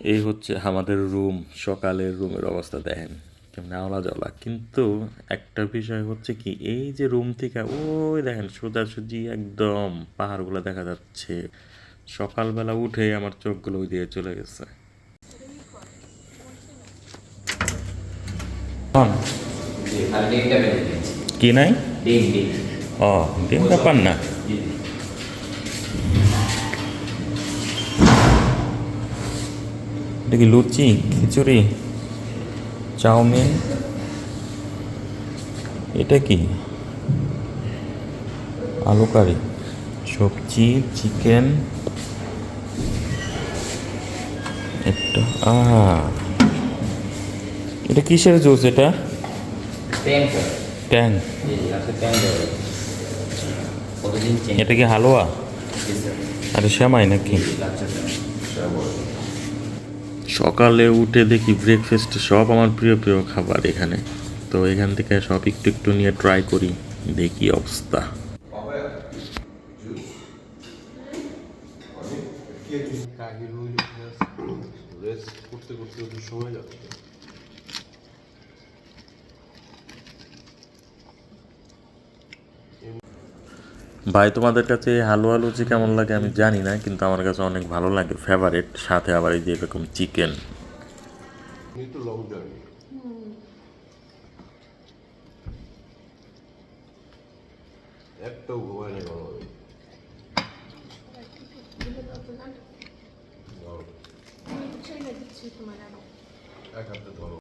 এই হচ্ছে আমাদের রুম সকালের রুমের অবস্থা দেখেন। কেমন আওলা জ্বলা কিন্তু একটা বিষয় হচ্ছে কি এই যে রুম থেকে ওই দেখেন সোজাসুজি একদম পাহাড়গুলো দেখা যাচ্ছে। সকালবেলা উঠে আমার চোখগুলো ওই দিয়ে চলে গেছে। কি নাই? ডিম ডিম। ও ডিম ব্যাপার না? এটা কি লুচি খিচুড়ি চাউমিন? এটা কি? আলু কারি সবজি চিকেন। একটা আহা। এটা কিসের জুস এটা? ট্যাং। চেঞ্জ এটা কি হালুয়া? আরে শ্যামাই নাকি? সকালে উঠে দেখি ব্রেকফাস্ট সব আমার প্রিয় প্রিয় খাবার এখানে। তো এখান থেকে সব একটু একটু নিয়ে ট্রাই করি, দেখি অবস্থা। করতে করতে সময় যাচ্ছে। ভাই তোমাদের কাছে এই হালুয়া লুচি কেমন লাগে আমি জানি না কিন্তু আমার কাছে অনেক ভালো লাগে ফেভারিট সাথে আবার এই যে এরকম চিকেন একটু লং জার্নি একটাও ঘুমায় না ভালোভাবে এক হাতে ধরো।